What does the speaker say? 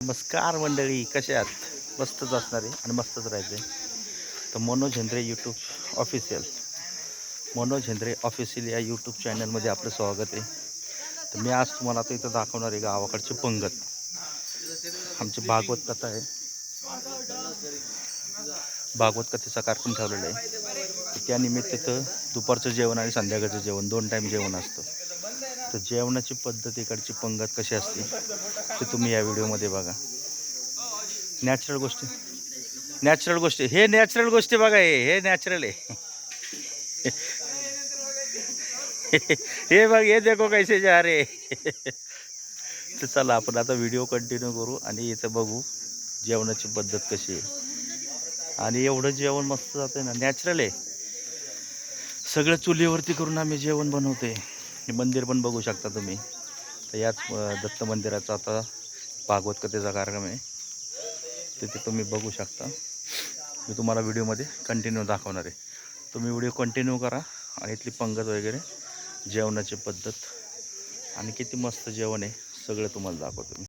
नमस्कार मंडळी कसे आहात? मस्तच असणार आहे आणि मस्तच राहायचं आहे. तर Manoj Hendre YouTube official Manoj Hendre official या यूट्यूब चॅनलमध्ये आपलं स्वागत आहे. तर मी आज तुम्हाला आता इथं दाखवणार आहे गावाकडचे पंगत. आमची भागवत कथा आहे. भागवत कथेचा कार्यक्रम ठेवलेला आहे. तर त्यानिमित्त इथं दुपारचं जेवण आणि संध्याकाळचं जेवण दोन टाईम जेवण असतं. तर जेवणाची पद्धत इकडची पंगत कशी असते ते तुम्ही या व्हिडिओमध्ये बघा. नॅचरल गोष्टी. नॅचरल गोष्टी. हे नॅचरल गोष्टी बघा हे. हे नॅचरल आहे. हे बघ हे देखो कैसे जा रे तर चला आपण आता व्हिडिओ कंटिन्यू करू आणि इथं बघू जेवणाची पद्धत कशी आहे. आणि एवढं जेवण मस्त जातं ना. नॅचरल आहे. सगळं चुलीवरती करून आम्ही जेवण बनवते हे मंदिर पण बघू शकता तुम्ही. तर याच दत्त मंदिराचा आता भागवत कथेचा कार्यक्रम आहे. तिथे तुम्ही बघू शकता. मी तुम्हाला व्हिडिओमध्ये कंटिन्यू दाखवणार आहे. तुम्ही व्हिडिओ कंटिन्यू करा. आणि इथली पंगत वगैरे जेवणाची पद्धत आणि किती मस्त जेवण आहे सगळं तुम्हाला दाखवतो मी.